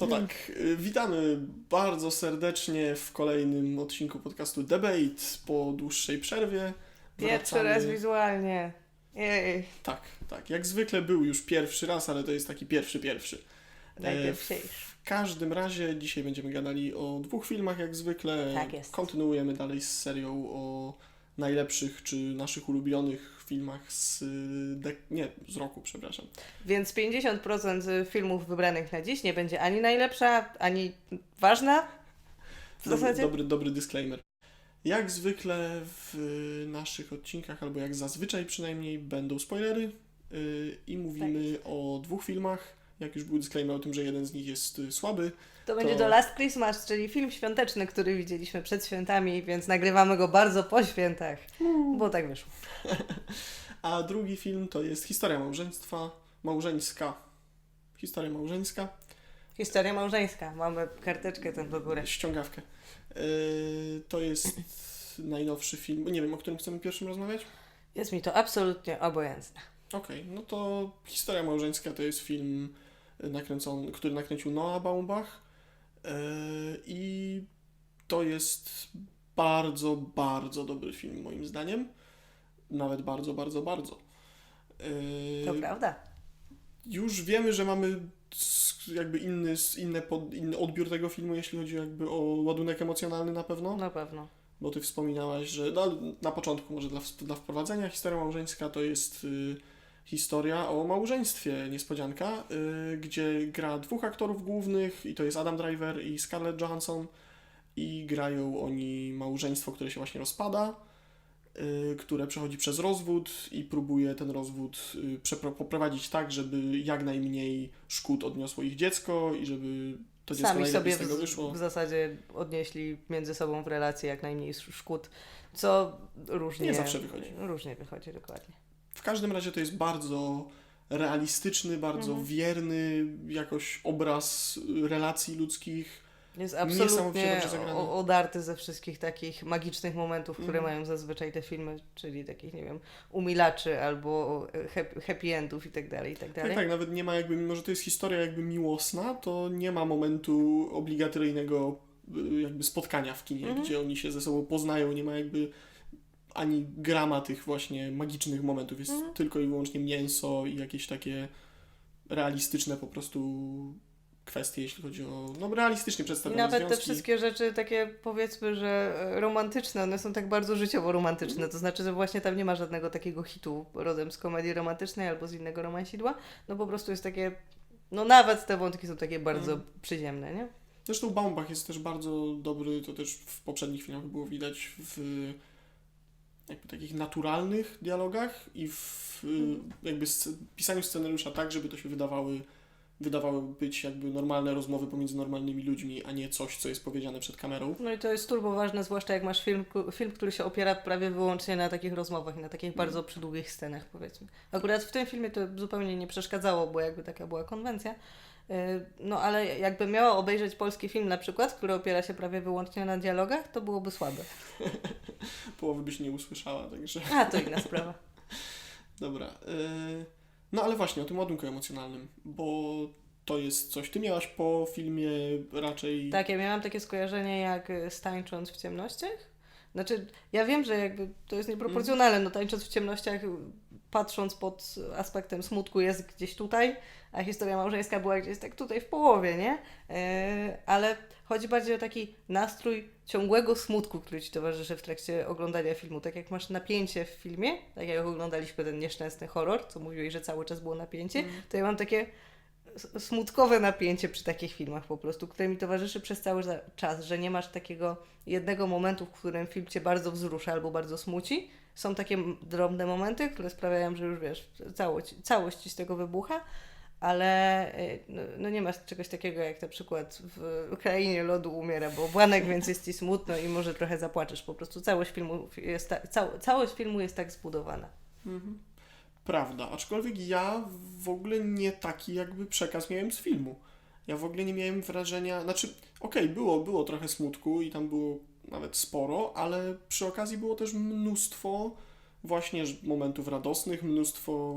to tak, y, witamy bardzo serdecznie w kolejnym odcinku podcastu Debate po dłuższej przerwie. Pierwszy raz wizualnie. Jej, Tak, tak. Jak zwykle był już pierwszy raz, ale to jest taki pierwszy, pierwszy. E, najpierwszy. W każdym razie dzisiaj będziemy gadali o dwóch filmach jak zwykle. Tak jest. Kontynuujemy dalej z serią o najlepszych czy naszych ulubionych filmach z y, nie, z roku, przepraszam. Więc 50% filmów wybranych na dziś nie będzie ani najlepsza, ani ważna. W Dobry, zasadzie. dobry, dobry disclaimer. Jak zwykle w naszych odcinkach, albo jak zazwyczaj przynajmniej, będą spoilery yy, i mówimy Tak o dwóch filmach. Jak już był disclaimer o tym, że jeden z nich jest y, słaby, To będzie to- do Last Christmas, czyli film świąteczny, który widzieliśmy przed świętami, więc nagrywamy go bardzo po świętach. Bo tak wyszło. a drugi film to jest Historia małżeństwa, małżeńska. Historia małżeńska, Historia małżeńska. Mamy karteczkę tam do góry. ściągawkę. Yy, to jest najnowszy film. Nie wiem, o którym chcemy pierwszym rozmawiać? Jest mi to absolutnie obojętne. Okej, no to Historia małżeńska to jest film nakręcony, który nakręcił Noah Baumbach yy, i to jest bardzo, bardzo dobry film moim zdaniem. Nawet bardzo, bardzo, bardzo. Yy, To prawda. już wiemy, że mamy jakby inny, inne pod, inny odbiór tego filmu, jeśli chodzi jakby o ładunek emocjonalny na pewno. Na pewno. Bo ty wspominałaś, że no, na początku może dla, dla wprowadzenia historia małżeńska to jest y, historia o małżeństwie, niespodzianka, y, gdzie gra dwóch aktorów głównych i to jest Adam Driver i Scarlett Johansson i grają oni małżeństwo, które się właśnie rozpada, y, które przechodzi przez rozwód i próbuje ten rozwód y, poprowadzić tak, żeby jak najmniej szkód odniosło ich dziecko i żeby to dziecko Sami sobie z tego wyszło. w zasadzie odnieśli między sobą w relacji jak najmniej sz- szkód, co różnie, Nie zawsze wychodzi. Różnie wychodzi, dokładnie. W każdym razie to jest bardzo realistyczny, bardzo Mhm. wierny jakoś obraz relacji ludzkich. Jest absolutnie odarty ze wszystkich takich magicznych momentów, które Mhm. mają zazwyczaj te filmy, czyli takich, nie wiem, umilaczy albo happy, happy endów i tak dalej, i tak Tak, dalej. tak, nawet nie ma jakby, mimo że to jest historia jakby miłosna, to nie ma momentu obligatoryjnego y, jakby spotkania w kinie, Mhm. gdzie oni się ze sobą poznają, nie ma jakby ani grama tych właśnie magicznych momentów, jest Mhm. tylko i wyłącznie mięso i jakieś takie realistyczne po prostu kwestie, jeśli chodzi o, no realistycznie przedstawione nawet te związki. wszystkie rzeczy takie powiedzmy, że e, romantyczne, one są tak bardzo życiowo romantyczne. To znaczy, że właśnie tam nie ma żadnego takiego hitu rodem z komedii romantycznej albo z innego romansidła. No po prostu jest takie, no nawet te wątki są takie bardzo Mhm. przyziemne, nie? Zresztą Baumbach jest też bardzo dobry, to też w poprzednich filmach było widać w jakby takich naturalnych dialogach i w Mhm. jakby pisaniu scenariusza tak, żeby to się wydawały, wydawały być jakby normalne rozmowy pomiędzy normalnymi ludźmi, a nie coś, co jest powiedziane przed kamerą. No i to jest turbo ważne, zwłaszcza jak masz film, film, który się opiera prawie wyłącznie na takich rozmowach i na takich bardzo przydługich scenach, powiedzmy. Akurat w tym filmie to zupełnie nie przeszkadzało, bo jakby taka była konwencja. Yy, No ale jakbym miała obejrzeć polski film na przykład, który opiera się prawie wyłącznie na dialogach, to byłoby słabe. Połowy byś nie usłyszała, także A, to inna sprawa. dobra. y, No ale właśnie o tym ładunku emocjonalnym, bo to jest coś, ty miałaś po filmie raczej... Tak, ja miałam takie skojarzenie jak y, z tańcząc w ciemnościach. Znaczy, ja wiem, że jakby to jest nieproporcjonalne, no tańcząc w ciemnościach, y, patrząc pod aspektem smutku jest gdzieś tutaj, a historia małżeńska była gdzieś tak tutaj w połowie, nie? Yy, ale chodzi bardziej o taki nastrój ciągłego smutku, który ci towarzyszy w trakcie oglądania filmu. Tak jak masz napięcie w filmie, tak jak oglądaliśmy ten nieszczęsny horror, co mówiłeś, że cały czas było napięcie, Mm. to ja mam takie smutkowe napięcie przy takich filmach po prostu, które mi towarzyszy przez cały za- czas, że nie masz takiego jednego momentu, w którym film cię bardzo wzrusza albo bardzo smuci. Są takie drobne momenty, które sprawiają, że już wiesz, całość, całość ci z tego wybucha, ale y, no, no nie masz czegoś takiego jak na przykład w Krainie Lodu umiera bałwanek, więc jest ci smutno i może trochę zapłaczesz. Po prostu całość filmu jest, ta, cał, całość filmu jest tak zbudowana. Mhm. Prawda, aczkolwiek ja w ogóle nie taki jakby przekaz miałem z filmu. Ja w ogóle nie miałem wrażenia, znaczy, okej, było, było trochę smutku i tam było nawet sporo, ale przy okazji było też mnóstwo właśnie momentów radosnych, mnóstwo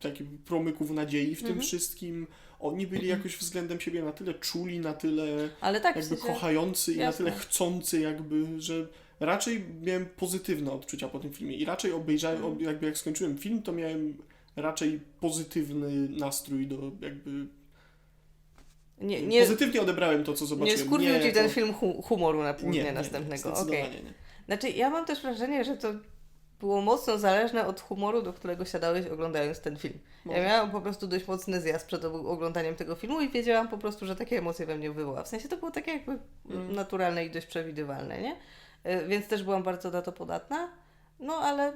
takich promyków nadziei w tym Mhm. wszystkim. Oni byli jakoś względem siebie na tyle czuli, na tyle tak, w jakby sensie, kochający i na jasne. tyle chcący jakby, że raczej miałem pozytywne odczucia po tym filmie i raczej obejrzałem, Mhm. jakby jak skończyłem film, to miałem raczej pozytywny nastrój do jakby... nie, nie, pozytywnie odebrałem to, co zobaczyłem. nie skurwił ci ten to- film hu- humoru na pół Nie, dnia nie, następnego. Nie, Okej. nie. Znaczy, ja mam też wrażenie, że to było mocno zależne od humoru, do którego siadałeś oglądając ten film. Ja Może. miałam po prostu dość mocny zjazd przed oglądaniem tego filmu i wiedziałam po prostu, że takie emocje we mnie wywoła. W sensie to było takie jakby Mm. naturalne i dość przewidywalne, nie? Y, Więc też byłam bardzo na to podatna. No ale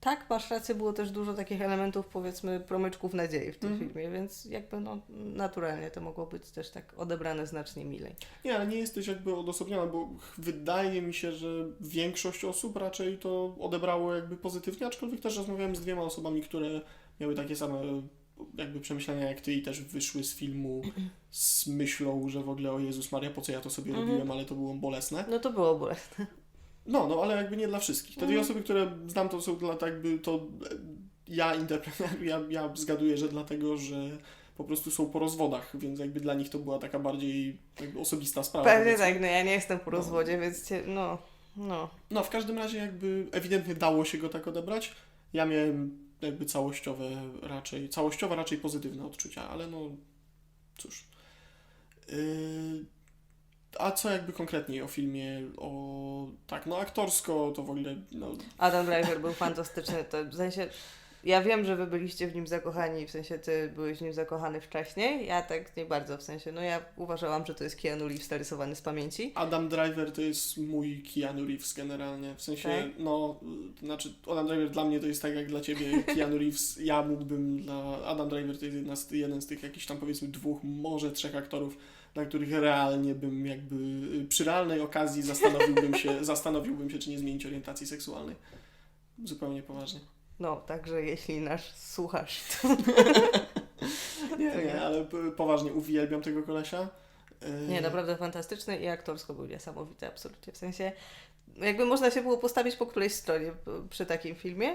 tak, masz rację, było też dużo takich elementów, powiedzmy, promyczków nadziei w tym Mhm. filmie, więc jakby no naturalnie to mogło być też tak odebrane znacznie milej. Nie, ale nie jesteś jakby odosobniona, bo wydaje mi się, że większość osób raczej to odebrało jakby pozytywnie, aczkolwiek też rozmawiałem z dwiema osobami, które miały takie same jakby przemyślenia jak ty i też wyszły z filmu z myślą, że w ogóle o Jezus Maria, po co ja to sobie Mhm. robiłem, ale to było bolesne. No to było bolesne. No, no, ale jakby nie dla wszystkich. Te dwie Mhm. osoby, które znam, to są dla tak jakby to ja interpretuję, ja, ja zgaduję, że dlatego, że po prostu są po rozwodach, więc jakby dla nich to była taka bardziej jakby osobista sprawa. Pewnie powiedzmy. tak, no ja nie jestem po No. rozwodzie, więc cię, no, no. No, w każdym razie jakby ewidentnie dało się go tak odebrać. Ja miałem jakby całościowe raczej, całościowe raczej pozytywne odczucia, ale no cóż. Yy, a co jakby konkretniej o filmie, o tak, no aktorsko to w ogóle, no Adam Driver był fantastyczny, to w sensie, ja wiem, że wy byliście w nim zakochani, w sensie ty byłeś w nim zakochany wcześniej, ja tak nie bardzo, w sensie, no ja uważałam, że to jest Keanu Reeves narysowany z pamięci. Adam Driver to jest mój Keanu Reeves generalnie, w sensie, Tak? no, to znaczy Adam Driver dla mnie to jest tak jak dla Ciebie Keanu Reeves, ja mógłbym dla, Adam Driver to jest jedna z, jeden z tych jakichś tam powiedzmy dwóch, może trzech aktorów, dla których realnie bym jakby y, przy realnej okazji zastanowiłbym się, zastanowiłbym się, czy nie zmienić orientacji seksualnej. Zupełnie poważnie. No, także jeśli nasz słuchasz, to Nie, nie, ale poważnie uwielbiam tego kolesia. Y, nie, naprawdę fantastyczny i aktorsko był niesamowity, absolutnie, w sensie, jakby można się było postawić po którejś stronie przy takim filmie,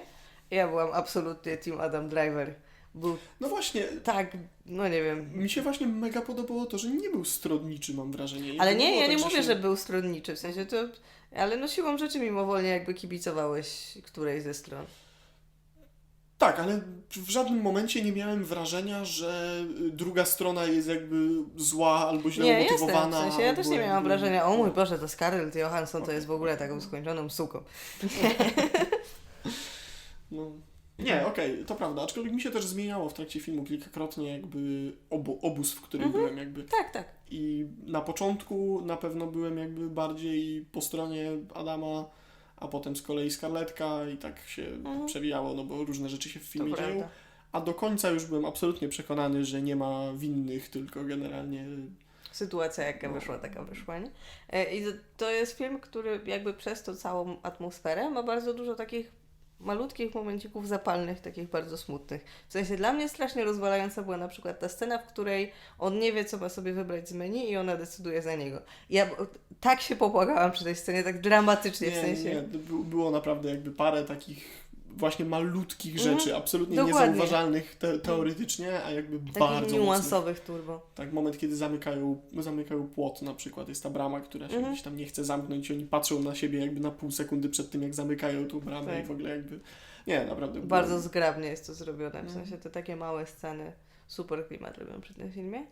ja byłam absolutnie team Adam Driver. Był No właśnie, tak, no nie wiem, mi się właśnie mega podobało to, że nie był stronniczy, mam wrażenie. Ale to nie, ja tak, nie mówię, się- że był stronniczy, w sensie to... Ale no siłą rzeczy mimowolnie jakby kibicowałeś którejś ze stron. Tak, ale w żadnym momencie nie miałem wrażenia, że y, druga strona jest jakby zła albo źle Nie, jestem, w umotywowana. sensie ja też nie miałam jakby- wrażenia, o mój Boże, to Scarlett Johansson to jest w ogóle taką skończoną suką. No. Nie, okej, to prawda. Aczkolwiek mi się też zmieniało w trakcie filmu kilkakrotnie jakby obu, obóz, w którym Mhm. byłem jakby. Tak, tak. I na początku na pewno byłem jakby bardziej po stronie Adama, a potem z kolei Scarlettka i tak się Mhm. przewijało, no bo różne rzeczy się w filmie dzieją. A do końca już byłem absolutnie przekonany, że nie ma winnych, tylko generalnie Sytuacja jaka No. wyszła, taka wyszła, nie? E, I to- to jest film, który jakby przez tą całą atmosferę ma bardzo dużo takich malutkich momencików zapalnych, takich bardzo smutnych. W sensie dla mnie strasznie rozwalająca była na przykład ta scena, w której on nie wie, co ma sobie wybrać z menu i ona decyduje za niego. Ja tak się popłakałam przy tej scenie, tak dramatycznie w sensie. Nie, by- było naprawdę jakby parę takich właśnie malutkich Mhm. rzeczy, absolutnie Dokładnie. niezauważalnych te, teoretycznie, a jakby Takich bardzo mocnych. niuansowych turbo. Tak, moment, kiedy zamykają, zamykają płot na przykład, jest ta brama, która się Mhm. gdzieś tam nie chce zamknąć i oni patrzą na siebie jakby na pół sekundy przed tym, jak zamykają tą bramę Tak. i w ogóle jakby... Nie, naprawdę. było- Bardzo zgrabnie jest to zrobione, w Mhm. sensie te takie małe sceny super klimat robią przy tym filmie.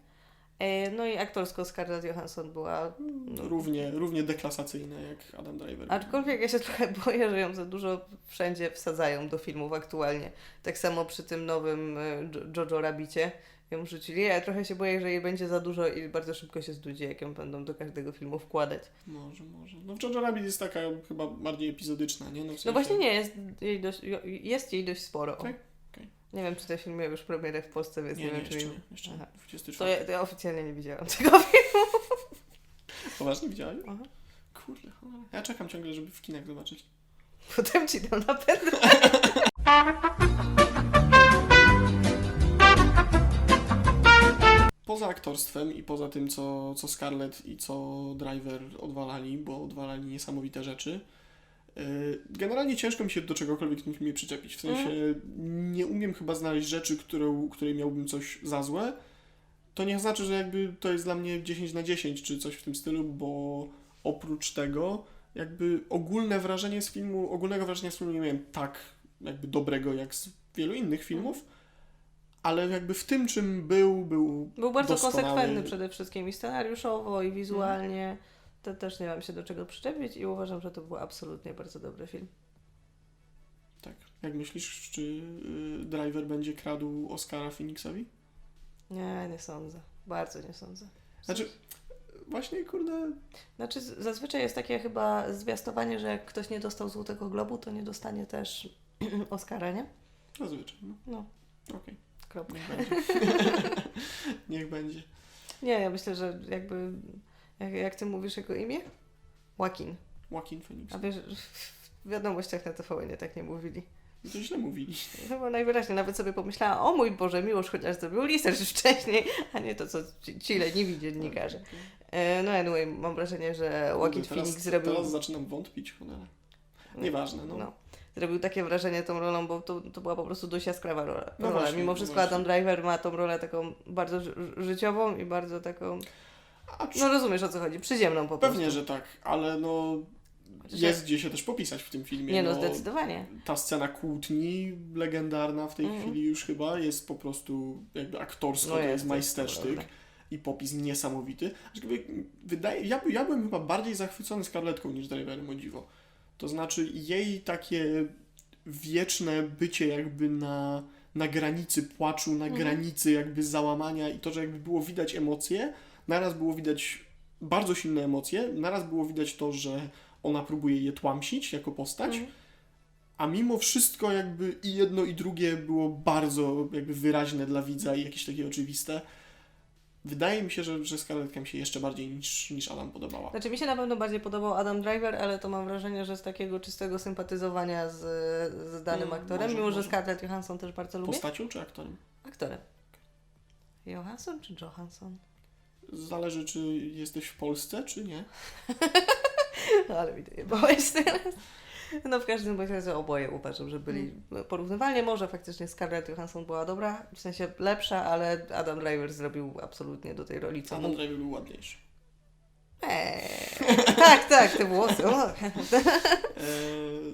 E, No i aktorsko Scarlett Johansson była no, Równie, równie deklasacyjne jak Adam Driver. Aczkolwiek ja się trochę boję, że ją za dużo wszędzie wsadzają do filmów aktualnie. Tak samo przy tym nowym e, Jo- Jojo Rabbicie ją rzucili. Ja trochę się boję, że jej będzie za dużo i bardzo szybko się zdudzi, jak ją będą do każdego filmu wkładać. Może, może. No w Jojo Rabbit jest taka chyba bardziej epizodyczna, nie? No, w sensie... No właśnie nie, jest jej dość, jest jej dość sporo. Okej. Nie wiem, czy te filmy miały już premierę w Polsce, więc Nie, nie, nie, wiem, czy nie. Jeszcze Aha. nie. 24. To ja, to ja oficjalnie nie widziałam tego filmu. Poważnie widziałeś? Aha. Kurde, cholera. Ja czekam ciągle, żeby w kinach zobaczyć. Potem ci dam na pewno. Poza aktorstwem i poza tym, co, co Scarlett i co Driver odwalali, bo odwalali niesamowite rzeczy, Generalnie ciężko mi się do czegokolwiek filmie przyczepić. W sensie nie umiem chyba znaleźć rzeczy, którą, której miałbym coś za złe. To nie znaczy, że jakby to jest dla mnie 10 na 10 czy coś w tym stylu, bo oprócz tego jakby ogólne wrażenie z filmu, ogólnego wrażenia z filmu nie miałem tak jakby dobrego jak z wielu innych filmów, ale jakby w tym czym był, był Był bardzo Doskonały. konsekwentny przede wszystkim i scenariuszowo, i wizualnie. To też nie mam się do czego przyczepić i uważam, że to był absolutnie bardzo dobry film. tak. Jak myślisz, czy y, Driver będzie kradł Oscara Phoenixowi? Nie, nie sądzę. Bardzo nie sądzę. Znaczy, właśnie kurde, Znaczy, zazwyczaj jest takie chyba zwiastowanie, że jak ktoś nie dostał Złotego Globu, to nie dostanie też Oscara, nie? zazwyczaj, no. No, Okej, kropka. niech będzie. niech będzie. Nie, ja myślę, że jakby, jak, jak ty mówisz jego imię? Joaquin. Joaquin Phoenix. A wiesz, w wiadomościach na TVN tak nie mówili. To źle mówili. Chyba najwyraźniej nawet sobie pomyślałam, o mój Boże, Miłosz chociaż zrobił research wcześniej, a nie to, co ci, ci leniwi dziennikarze. E, no anyway, mam wrażenie, że Joaquin Phoenix zrobił... Teraz zaczynam wątpić, cholera. Nieważne, no. No. Zrobił takie wrażenie tą rolą, bo to, to była po prostu dość jaskrawa rola. No właśnie, Mimo no wszystko właśnie. Adam Driver ma tą rolę taką bardzo ży- życiową i bardzo taką... No rozumiesz o co chodzi, przyziemną po prostu. pewnie, że tak, ale no jest gdzie się też popisać w tym filmie. Nie no, zdecydowanie. ta scena kłótni legendarna w tej Mhm. chwili już chyba jest po prostu jakby aktorsko, No to jest, jest majstersztyk i popis niesamowity. Jakby Wydaje, ja, ja byłem chyba bardziej zachwycony Scarletką niż Driverem o dziwo. To znaczy jej takie wieczne bycie jakby na, na granicy płaczu, na Mhm. granicy jakby załamania i to, że jakby było widać emocje, naraz było widać bardzo silne emocje, naraz było widać to, że ona próbuje je tłamsić jako postać, Mhm. a mimo wszystko jakby i jedno i drugie było bardzo jakby wyraźne dla widza i jakieś takie oczywiste. Wydaje mi się, że, że Scarlett mi się jeszcze bardziej niż, niż Adam podobała. Znaczy mi się na pewno bardziej podobał Adam Driver, ale to mam wrażenie, że z takiego czystego sympatyzowania z, z danym Mm, aktorem, może, mimo że może. Scarlett Johansson też bardzo lubię. Postacią czy aktorem? Aktorem. Johansson czy Johansson? Zależy, czy jesteś w Polsce, czy nie. Ale mi to nie bałeś teraz. No w każdym bądź razie oboje uważam, że byli porównywalnie. Może faktycznie Scarlett Johansson była dobra, w sensie lepsza, ale Adam Driver zrobił absolutnie do tej roli co Adam. Driver był ładniejszy. Eee, tak, tak, te włosy. Eee,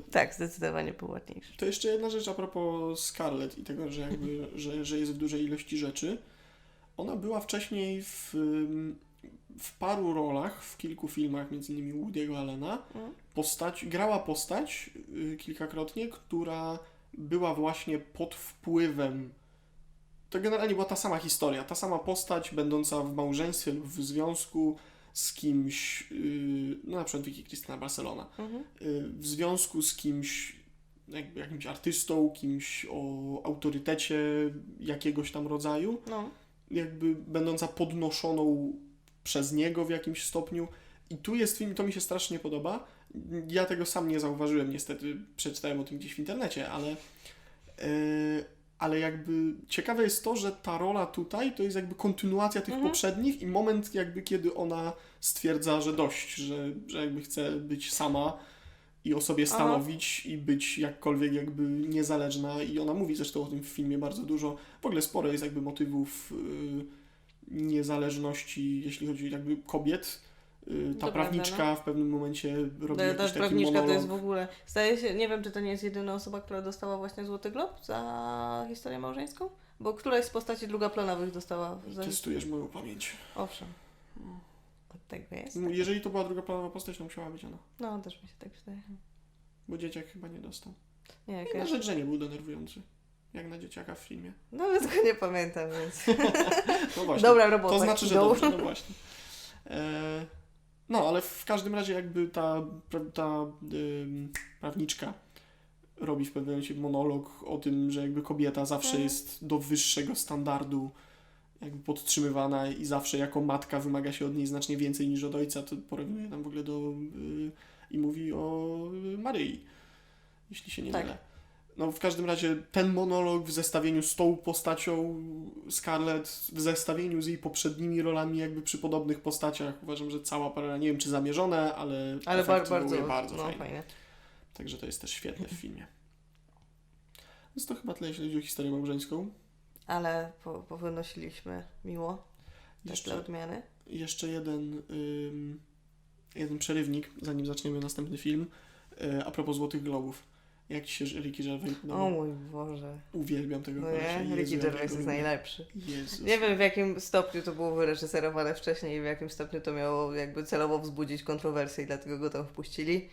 tak, zdecydowanie był ładniejszy. To jeszcze jedna rzecz a propos Scarlett i tego, że, jakby, że, że jest w dużej ilości rzeczy. Ona była wcześniej w, w paru rolach, w kilku filmach, między innymi Woody'ego Allena. Mhm. Postać, grała postać y, kilkakrotnie, która była właśnie pod wpływem. To generalnie była ta sama historia, ta sama postać, będąca w małżeństwie lub w związku z kimś, y, no na przykład Vicky Cristina Barcelona Mhm. y, w związku z kimś, jakby jakimś artystą, kimś o autorytecie jakiegoś tam rodzaju, No. Jakby będąca podnoszoną przez niego w jakimś stopniu. I tu jest film, to mi się strasznie podoba. Ja tego sam nie zauważyłem, niestety przeczytałem o tym gdzieś w internecie, ale, yy, ale jakby ciekawe jest to, że ta rola tutaj to jest jakby kontynuacja tych Mhm. poprzednich i moment jakby kiedy ona stwierdza, że dość, że, że jakby chce być sama i o sobie Aha. stanowić i być jakkolwiek jakby niezależna i ona mówi zresztą o tym w filmie bardzo dużo. W ogóle sporo jest jakby motywów y, niezależności, jeśli chodzi jakby kobiet. Y, ta To prawniczka prawda, w pewnym momencie robi jakiś ta taki prawniczka to monolog. jest w ogóle. Zdaje się, nie wiem, czy to nie jest jedyna osoba, która dostała właśnie Złoty Glob za historię małżeńską? Bo któraś z postaci drugoplanowych dostała za. Testujesz moją pamięć. Owszem. Od tego jest. Jeżeli to była druga planowa postać, to musiała być ona. No, też mi się tak wydaje. Bo dzieciak chyba nie dostał. Nie, I na jakaś... rzecz, że nie był denerwujący. Jak na dzieciaka w filmie. Nawet go nie pamiętam, więc. No właśnie. Dobra robota. To znaczy, że dobrze, no właśnie. E, no, ale w każdym razie jakby ta, ta ym, prawniczka robi w pewnym momencie monolog o tym, że jakby kobieta zawsze Mhm. jest do wyższego standardu jakby podtrzymywana i zawsze jako matka wymaga się od niej znacznie więcej niż od ojca, to porównuje tam w ogóle do y, i mówi o y, Maryi, jeśli się nie Tak. mylę. No w każdym razie ten monolog w zestawieniu z tą postacią Scarlett, w zestawieniu z jej poprzednimi rolami jakby przy podobnych postaciach, uważam, że cała para, nie wiem czy zamierzone, ale, Ale bar- bardzo, bardzo no, fajny. fajne. Także to jest też świetne w filmie. Więc to chyba tyle, jeśli chodzi o historię małżeńską. Ale po, powynosiliśmy miło. Tak Jeszcze, odmiany. jeszcze jeden, ym, jeden przerywnik, zanim zaczniemy następny film. Y, a propos Złotych Globów. Jak Ci się Ricky Gervais O podobał? mój Boże. Uwielbiam tego No kolesia. nie? Jezu, Ricky Gervais jest najlepszy. Jezus. Nie wiem w jakim stopniu to było wyreżyserowane wcześniej i w jakim stopniu to miało jakby celowo wzbudzić kontrowersje i dlatego go tam wpuścili.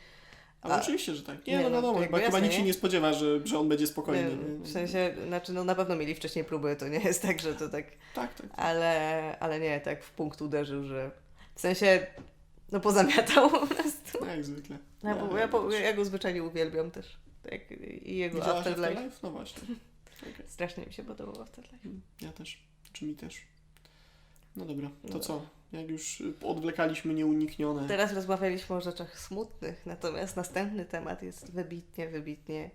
Ale A- oczywiście, że tak. Nie, Nie, no no, wiadomo, jakby chyba, chyba jasne, nikt się nie? nie spodziewa, że, że on będzie spokojny. Nie, w sensie, znaczy no na pewno mieli wcześniej próby, to nie jest tak, że to tak, Tak, tak. ale, ale nie, tak w punkt uderzył, że w sensie, no pozamiatał po prostu. No, jak zwykle. Ja, No, ja, po, ja go zwyczajnie uwielbiam też. Tak, I jego Widziałaś Afterlife. Afterlife? No właśnie. Okej. Strasznie mi się podobał Afterlife. Ja też. Czy mi też. No dobra, to Dobra. co? Jak już odwlekaliśmy nieuniknione. Teraz rozmawialiśmy o rzeczach smutnych, natomiast następny temat jest wybitnie, wybitnie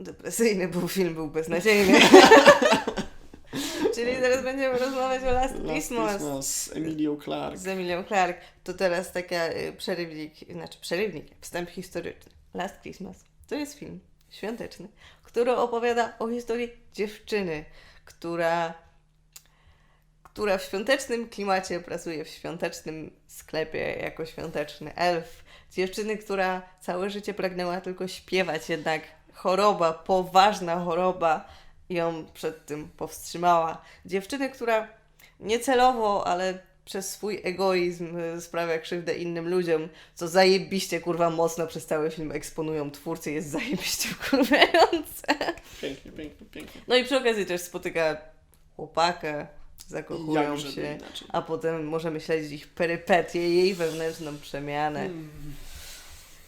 depresyjny, bo film był beznadziejny. Czyli teraz będziemy rozmawiać o Last, Last Christmas. Christmas z Emilio Clark. Z Emilią Clark. To teraz taka y, przerywnik, znaczy przerywnik, wstęp historyczny. Last Christmas. To jest film świąteczny, który opowiada o historii dziewczyny, która, która w świątecznym klimacie pracuje w świątecznym sklepie jako świąteczny elf. Dziewczyny, która całe życie pragnęła tylko śpiewać, jednak choroba, poważna choroba ją przed tym powstrzymała. Dziewczyny, która niecelowo, ale przez swój egoizm y, sprawia krzywdę innym ludziom, co zajebiście kurwa mocno przez cały film eksponują twórcy, jest zajebiście wkurwiające. Pięknie, pięknie, pięknie. No i przy okazji też spotyka chłopakę, zakochują Jakże się, a potem możemy śledzić ich perypetie, jej wewnętrzną przemianę. Mm.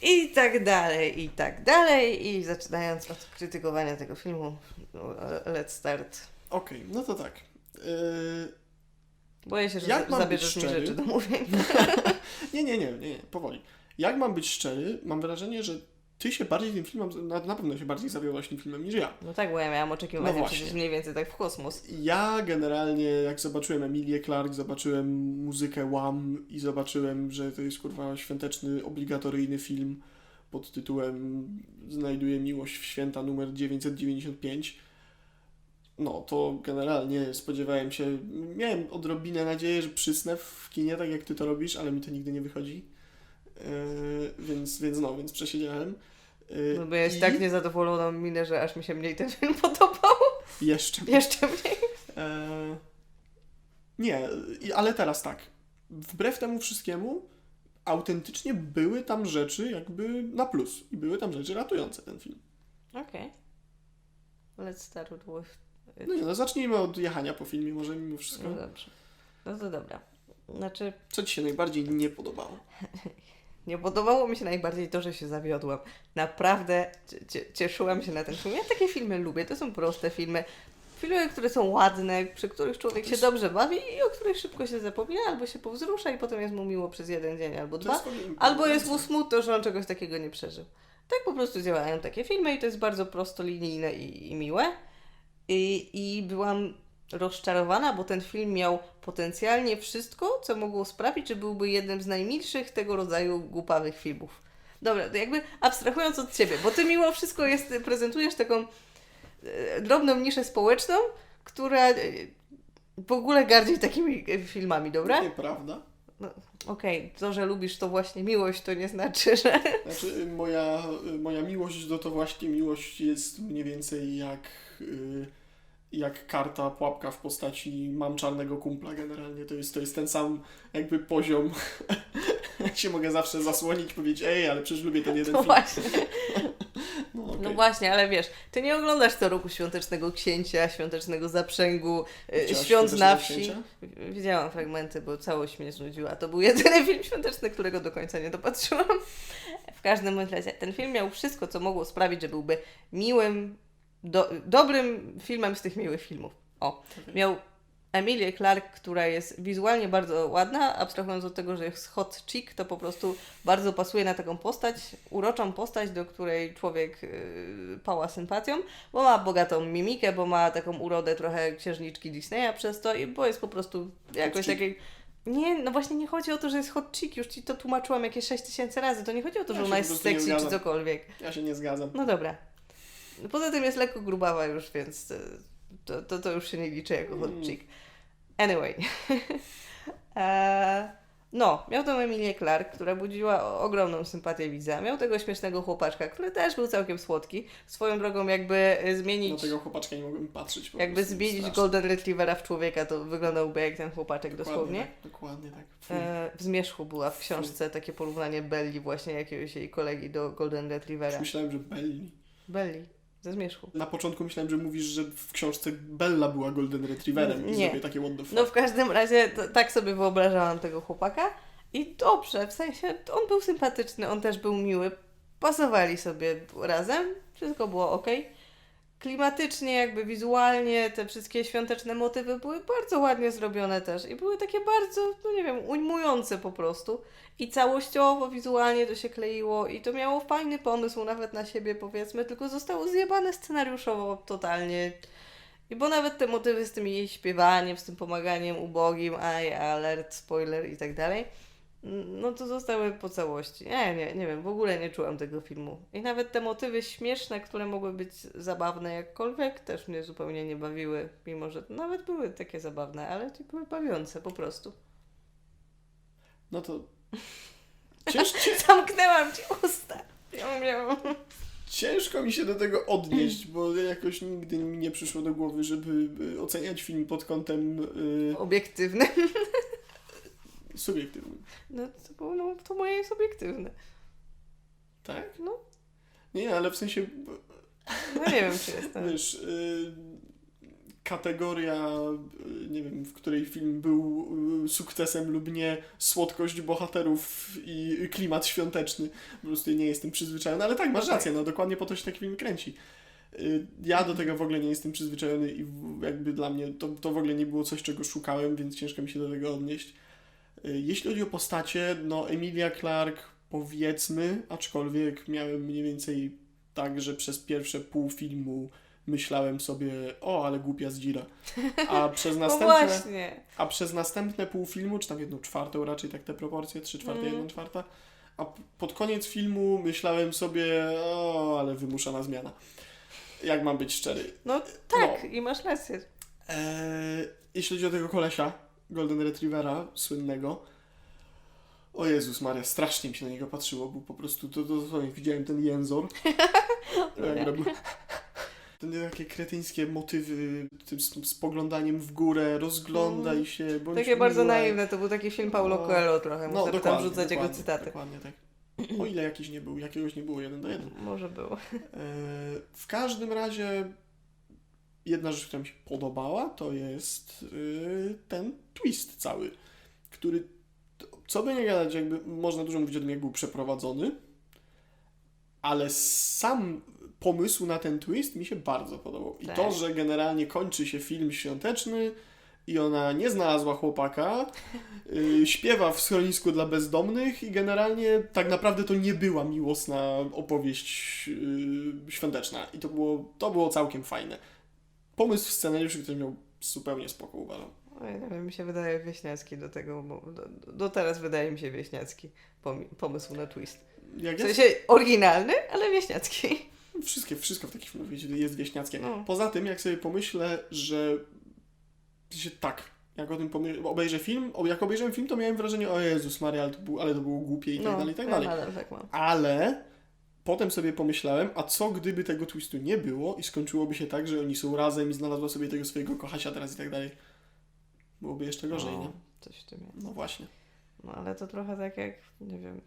I tak dalej, i tak dalej. I zaczynając od krytykowania tego filmu, no, let's start. Okej, no to tak. Yy, Boję się, że Jak za- zabierzesz mi rzeczy do mówienia. nie, nie, nie, nie, nie, powoli. Jak mam być szczery, mam wrażenie, że ty się bardziej tym filmem, na, na pewno się bardziej zawiodłaś tym filmem niż ja. No tak, bo ja miałam oczekiwania No przecież mniej więcej tak w kosmos. Ja generalnie, jak zobaczyłem Emilię Clark, zobaczyłem muzykę Wham i zobaczyłem, że to jest kurwa świąteczny, obligatoryjny film pod tytułem Znajduje miłość w święta numer 995. No, to generalnie spodziewałem się, miałem odrobinę nadzieję, że przysnę w kinie, tak jak ty to robisz, ale mi to nigdy nie wychodzi. Yy, więc, więc no, więc przesiedziałem. Yy, No bo ja i tak niezadowoloną minę, że aż mi się mniej ten film podobał. Jeszcze Jeszcze mniej. E, nie, ale teraz tak. Wbrew temu wszystkiemu, autentycznie były tam rzeczy jakby na plus. I były tam rzeczy ratujące ten film. Okej. Let's start with... No nie, no zacznijmy od jechania po filmie, może mimo wszystko. No dobrze. No to dobra. Znaczy, Co Ci się najbardziej nie podobało? nie podobało mi się najbardziej to, że się zawiodłam. Naprawdę cie- cie- cieszyłam się na ten film. Ja takie filmy lubię. To są proste filmy. Filmy, które są ładne, przy których człowiek się dobrze bawi i o których szybko się zapomina, albo się powzrusza i potem jest mu miło przez jeden dzień albo dwa. Albo jest mu smutno, że on czegoś takiego nie przeżył. Tak po prostu działają takie filmy i to jest bardzo prostolinijne i, i miłe. I, I byłam rozczarowana, bo ten film miał potencjalnie wszystko, co mogło sprawić, że byłby jednym z najmilszych tego rodzaju głupawych filmów. Dobra, to jakby abstrahując od ciebie, bo ty mimo wszystko jest, prezentujesz taką e, drobną niszę społeczną, która e, w ogóle gardzi takimi e, filmami, dobra? Nieprawda. Okej, to, że lubisz to właśnie miłość, to nie znaczy, że... Znaczy, moja, moja miłość do to właśnie miłość jest mniej więcej jak, y, jak karta, pułapka w postaci mam czarnego kumpla generalnie. To jest, to jest ten sam jakby poziom. Jak się mogę zawsze zasłonić, powiedzieć, ej, ale przecież lubię ten jeden No film. właśnie, No, no okej. właśnie, ale wiesz, ty nie oglądasz co roku Świątecznego Księcia, Świątecznego Zaprzęgu, y, Widziałaś Świąt na wsi. Księcia? Widziałam fragmenty, bo całość mnie znudziła. To był jedyny film świąteczny, którego do końca nie dopatrzyłam. W każdym razie, ten film miał wszystko, co mogło sprawić, że byłby miłym, do, dobrym filmem z tych miłych filmów. O, Okej. miał Emilię Clark, która jest wizualnie bardzo ładna, abstrahując od tego, że jest hot chick, to po prostu bardzo pasuje na taką postać, uroczą postać, do której człowiek yy, pała sympatią, bo ma bogatą mimikę, bo ma taką urodę trochę księżniczki Disneya przez to i bo jest po prostu jakoś takiej Nie, no właśnie nie chodzi o to, że jest hot chick, już ci to tłumaczyłam jakieś 6 tysięcy razy. To nie chodzi o to, że ona jest sexy czy cokolwiek. Ja się nie zgadzam. No dobra. Poza tym jest lekko grubawa już, więc e, to, to, to już się nie liczy jako hot Mm. chick. Anyway. e, no, miał tą Emilię Clark, która budziła ogromną sympatię widza. Miał tego śmiesznego chłopaczka, który też był całkiem słodki. Swoją drogą jakby e, zmienić... tego chłopaczka nie mogłem patrzeć. Jakby zmienić strasznie. Golden Retrievera w człowieka, to wyglądałby jak ten chłopaczek dosłownie. Tak, dokładnie tak. Fuj. E, w Zmierzchu była w książce takie porównanie Belli właśnie jakiegoś jej kolegi do Golden Retrievera. Myślałem, że Belli. Belli, ze Zmierzchu. Na początku myślałem, że mówisz, że w książce Bella była Golden Retrieverem i Nie. sobie takie what. No w każdym razie to, tak sobie wyobrażałam tego chłopaka i dobrze, w sensie on był sympatyczny, on też był miły, pasowali sobie razem, wszystko było ok. Klimatycznie, jakby wizualnie, te wszystkie świąteczne motywy były bardzo ładnie zrobione też i były takie bardzo, no nie wiem, ujmujące po prostu. I całościowo, wizualnie to się kleiło i to miało fajny pomysł nawet na siebie powiedzmy, tylko zostało zjebane scenariuszowo totalnie. I bo nawet te motywy z tym jej śpiewaniem, z tym pomaganiem ubogim, aj, alert, spoiler i tak dalej, no to zostały po całości. Nie, nie, nie wiem, w ogóle nie czułam tego filmu. I nawet te motywy śmieszne, które mogły być zabawne jakkolwiek, też mnie zupełnie nie bawiły, mimo że nawet były takie zabawne, ale to były bawiące po prostu. No to ciężko, Zamknęłam ci usta. Ciężko mi się do tego odnieść, bo jakoś nigdy mi nie przyszło do głowy, żeby oceniać film pod kątem y, Obiektywne. subiektywnym. No to było no, to moje subiektywne. Tak? No. Nie, ale w sensie, No nie wiem, czy jestem. wiesz, y, kategoria, y, nie wiem, w której film był y, sukcesem lub nie, słodkość bohaterów i klimat świąteczny. Po prostu nie jestem przyzwyczajony, ale tak, masz No tak. rację, no dokładnie po to się taki film kręci. Y, Ja do tego w ogóle nie jestem przyzwyczajony i jakby dla mnie to, to w ogóle nie było coś, czego szukałem, więc ciężko mi się do tego odnieść. Y, Jeśli chodzi o postacie, no Emilia Clarke powiedzmy, aczkolwiek miałem mniej więcej tak, że przez pierwsze pół filmu myślałem sobie, o, ale głupia zdzira. A przez No następne, a przez następne pół filmu, czy tam jedną czwartą raczej tak te proporcje, trzy czwarte, Mhm. jedna czwarta, a pod koniec filmu myślałem sobie, o, ale wymuszana zmiana. Jak mam być szczery. No tak, i masz rację. Eee, jeśli chodzi o tego kolesia, Golden Retrievera, słynnego, o Jezus Maria, strasznie mi się na niego patrzyło, był po prostu, to, to, to widziałem ten jęzor, jak robił, te takie kretyńskie motywy, tym spoglądaniem w górę, rozglądaj Mhm. się, bądź Takie bardzo miła. naiwne, to był taki film Paulo No. Coelho trochę, No, można tam rzucać jego cytaty. Dokładnie tak. O ile jakiś nie był, jakiegoś nie było, jeden do jeden. Może było. E, W każdym razie jedna rzecz, która mi się podobała, to jest y, ten twist cały, który, co by nie gadać, jakby można dużo mówić o tym, jak był przeprowadzony, ale sam pomysł na ten twist mi się bardzo podobał. I Tak. to, że generalnie kończy się film świąteczny i ona nie znalazła chłopaka, y, śpiewa w schronisku dla bezdomnych i generalnie tak naprawdę to nie była miłosna opowieść y, świąteczna. I to było, to było całkiem fajne. Pomysł w scenariuszu, który miał zupełnie spoko, uważam. Oj, nie wiem, mi się wydaje wieśniacki do tego, do, do teraz wydaje mi się wieśniacki pomysł na twist. Jak W ja sensie oryginalny, ale wieśniacki. Wszystkie, wszystko w takich filmach jest wieśniackie. No. Poza tym, jak sobie pomyślę, że sensie tak, jak o tym obejrzę film, jak obejrzałem film, to miałem wrażenie, o Jezus Maria, ale to, był, ale to było głupie i tak no, dalej, i tak ja dalej. nadal tak. Ale potem sobie pomyślałem, a co gdyby tego twistu nie było i skończyłoby się tak, że oni są razem i znalazła sobie tego swojego kochasia teraz i tak dalej. Byłoby jeszcze gorzej, nie? No, coś w tym jest. No właśnie. No ale to trochę tak jak, nie wiem,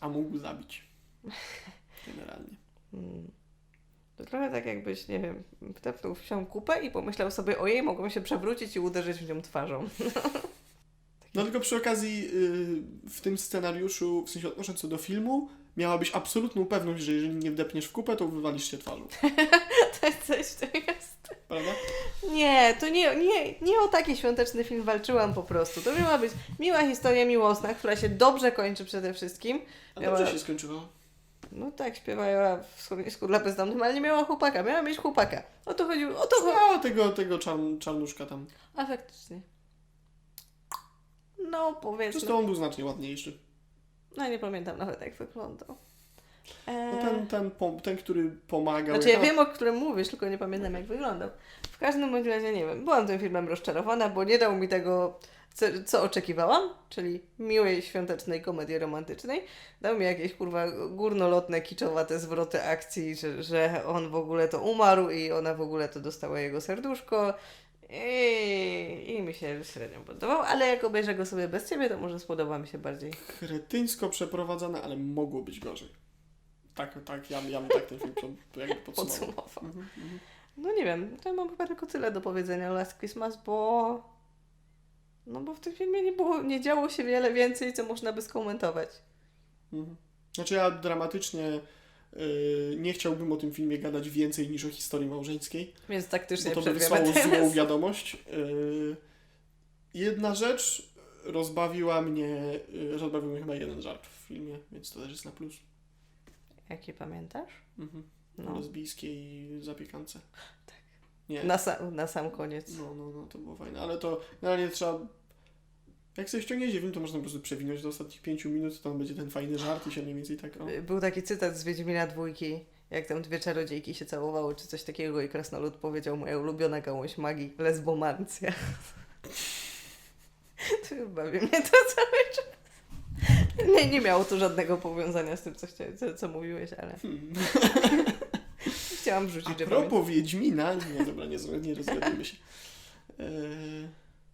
A mógł zabić. Generalnie. mm, to trochę tak jakbyś, nie wiem, wtepnął w się kupę i pomyślał sobie, ojej, mogłem się przewrócić i uderzyć w nią twarzą. No tylko przy okazji yy, w tym scenariuszu, w sensie odnosząc się do filmu, miałabyś absolutną pewność, że jeżeli nie wdepniesz w kupę, to wywalisz się twarzą. To jest coś tym jest. Prawda? Nie, to nie, nie, nie o taki świąteczny film walczyłam po prostu. To miała być miła historia miłosna, która się dobrze kończy przede wszystkim. A Miała- dobrze się skończyło. No tak, śpiewała w schronisku dla bezdomnych, ale nie miała chłopaka. Miała mieć chłopaka. O to chodziło, o to chodziło. A tego, tego czarn, czarnuszka tam. A faktycznie. No, powiedzmy. to on był znacznie ładniejszy. No, nie pamiętam nawet, jak wyglądał. No Eee, ten, ten, po- ten, który pomagał. Znaczy, ja wiem, o którym mówisz, tylko nie pamiętam, jak wyglądał. W każdym bądź razie nie wiem. Byłam tym filmem rozczarowana, bo nie dał mi tego, co, co oczekiwałam, czyli miłej, świątecznej komedii romantycznej. Dał mi jakieś kurwa górnolotne, kiczowate zwroty akcji, że, że on w ogóle to umarł i ona w ogóle to dostała jego serduszko. I, I mi się średnio podobał, ale jak obejrzę go sobie bez ciebie, to może spodoba mi się bardziej. kretyńsko przeprowadzane, ale mogło być gorzej. Tak, tak, ja, ja bym tak ten film jakby podsumował. Podsumował. Mhm, mhm. No nie wiem, to ja mam chyba tylko tyle do powiedzenia o Last Christmas, bo... No bo w tym filmie nie było, nie działo się wiele więcej, co można by skomentować. Mhm. Znaczy ja dramatycznie nie chciałbym o tym filmie gadać więcej niż o historii małżeńskiej, Więc bo taktycznie to by wysłało złą teraz. wiadomość. Y, jedna rzecz rozbawiła mnie, y, rozbawił mnie chyba jeden żart w filmie, więc to też jest na plus. Jaki pamiętasz? Mhm. No. Lesbijskiej zapiekance. Tak. Nie. Na, sa- na sam koniec. No, no, no, to było fajne, ale to generalnie trzeba. Jak sobie ściągniecie film, to można po prostu przewinąć do ostatnich pięciu minut, to tam będzie ten fajny żart i się mniej więcej tak. O. Był taki cytat z Wiedźmina dwójki, jak tam dwie czarodziejki się całowały, czy coś takiego i Krasnolud powiedział moja ulubiona gałąź magii, lesbomancja. to bawi mnie to cały czas. Nie, nie miało to żadnego powiązania z tym, co, chcia, co, co mówiłeś, ale Hmm. chciałam wrzucić, A że propos Wiedźmina, nie dobra, nie, nie rozgadujmy się. E,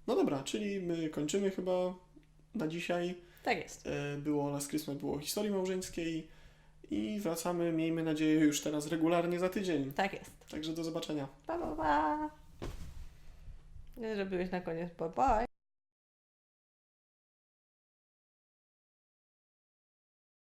no dobra, czyli my kończymy chyba na dzisiaj. Tak jest. E, było Last Christmas, było o historii małżeńskiej i wracamy, miejmy nadzieję, już teraz regularnie za tydzień. Tak jest. Także do zobaczenia. Pa, pa, pa. Nie zrobiłeś na koniec. Bye bye.